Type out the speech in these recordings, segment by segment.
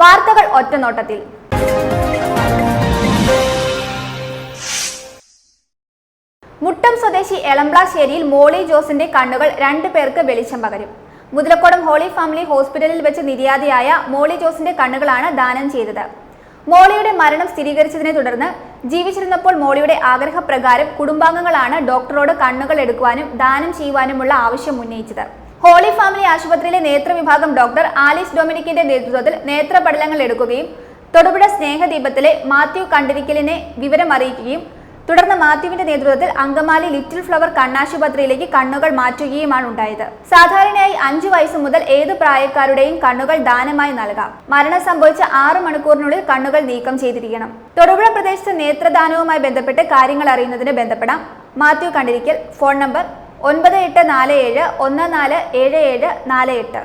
വാർത്തകൾ ഒറ്റനോട്ടത്തിൽ. മുട്ടം സ്വദേശി എളംപ്ലാശ്ശേരിയിൽ മോളി ജോസിന്റെ കണ്ണുകൾ രണ്ടു പേർക്ക് വെളിച്ചം പകരും. മുതലക്കോടം ഹോളി ഫാമിലി ഹോസ്പിറ്റലിൽ വെച്ച് നിര്യാതയായ മോളി ജോസിന്റെ കണ്ണുകളാണ് ദാനം ചെയ്തത്. മോളിയുടെ മരണം സ്ഥിരീകരിച്ചതിനെ തുടർന്ന് ജീവിച്ചിരുന്നപ്പോൾ മോളിയുടെ ആഗ്രഹപ്രകാരം കുടുംബാംഗങ്ങളാണ് ഡോക്ടറോട് കണ്ണുകൾ എടുക്കുവാനും ദാനം ചെയ്യുവാനുമുള്ള ആവശ്യം ഉന്നയിച്ചത്. ഹോളി ഫാമിലി ആശുപത്രിയിലെ നേത്രവിഭാഗം ഡോക്ടർ ആലിസ് ഡൊമിനിക്കിന്റെ നേതൃത്വത്തിൽ നേത്ര പഠനങ്ങൾ എടുക്കുകയും തൊടുപുഴ സ്നേഹദീപത്തിലെ മാത്യു കണ്ടിരിക്കലിനെ വിവരം അറിയിക്കുകയും തുടർന്ന് മാത്യുവിന്റെ നേതൃത്വത്തിൽ അങ്കമാലി ലിറ്റിൽ ഫ്ലവർ കണ്ണാശുപത്രിയിലേക്ക് കണ്ണുകൾ മാറ്റുകയുമാണ് ഉണ്ടായത്. സാധാരണയായി അഞ്ചു വയസ്സ് മുതൽ ഏത് പ്രായക്കാരുടെയും കണ്ണുകൾ ദാനമായി നൽകാം. മരണം സംഭവിച്ച ആറ് മണിക്കൂറിനുള്ളിൽ കണ്ണുകൾ നീക്കം ചെയ്തിരിക്കണം. തൊടുപുഴ പ്രദേശത്ത് നേത്രദാനവുമായി ബന്ധപ്പെട്ട് കാര്യങ്ങൾ അറിയുന്നതിന് ബന്ധപ്പെടാം. മാത്യു കണ്ടിരിക്കൽ ഫോൺ നമ്പർ ഒൻപത് എട്ട് നാല് ഏഴ് ഒന്ന് നാല് ഏഴ് ഏഴ് നാല് എട്ട്.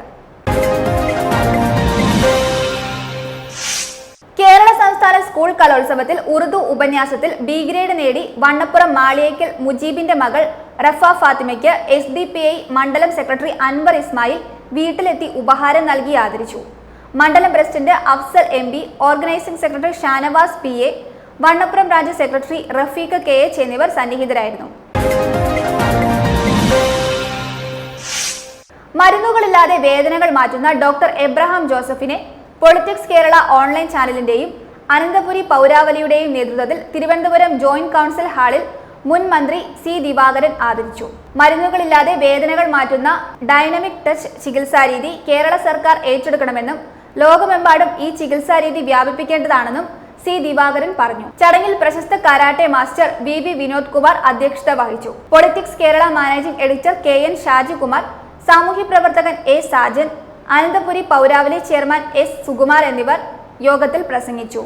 കേരള സംസ്ഥാന സ്കൂൾ കലോത്സവത്തിൽ ഉറുദു ഉപന്യാസത്തിൽ ബി ഗ്രേഡ് നേടി വണ്ണപ്പുറം മാളിയേക്കൽ മുജീബിന്റെ മകൾ റഫ ഫാത്തിമയ്ക്ക് എസ് ഡി പി ഐ മണ്ഡലം സെക്രട്ടറി അൻവർ ഇസ്മായിൽ വീട്ടിലെത്തി ഉപഹാരം നൽകി ആദരിച്ചു. മണ്ഡലം president Afzal M P organising secretary Shanavas P A Vannappuram രാജ്യ സെക്രട്ടറി റഫീഖ് കെ എച്ച് എന്നിവർ സന്നിഹിതരായിരുന്നു. മരുന്നുകളില്ലാതെ വേദനകൾ മാറ്റുന്ന ഡോക്ടർ എബ്രഹാം ജോസഫിനെ പൊളിറ്റിക്സ് കേരള ഓൺലൈൻ ചാനലിന്റെയും അനന്തപുരി പൗരാവലിയുടെയും നേതൃത്വത്തിൽ തിരുവനന്തപുരം ജോയിന്റ് കൗൺസിൽ ഹാളിൽ മുൻ മന്ത്രി സി ദിവാകരൻ ആദരിച്ചു. മരുന്നുകളില്ലാതെ വേദനകൾ മാറ്റുന്ന ഡൈനമിക് ടച്ച് ചികിത്സാരീതി കേരള സർക്കാർ ഏറ്റെടുക്കണമെന്നും ലോകമെമ്പാടും ഈ ചികിത്സാരീതി വ്യാപിപ്പിക്കേണ്ടതാണെന്നും സി ദിവാകരൻ പറഞ്ഞു. ചടങ്ങിൽ പ്രശസ്ത karate master V V Vinod Kumar അധ്യക്ഷത വഹിച്ചു. Politics Kerala managing editor K N Shajikumar സാമൂഹ്യ പ്രവർത്തകൻ എ സാജൻ അനന്തപുരി പൗരാവലി ചെയർമാൻ എസ് സുകുമാർ എന്നിവർ യോഗത്തിൽ പ്രസംഗിച്ചു.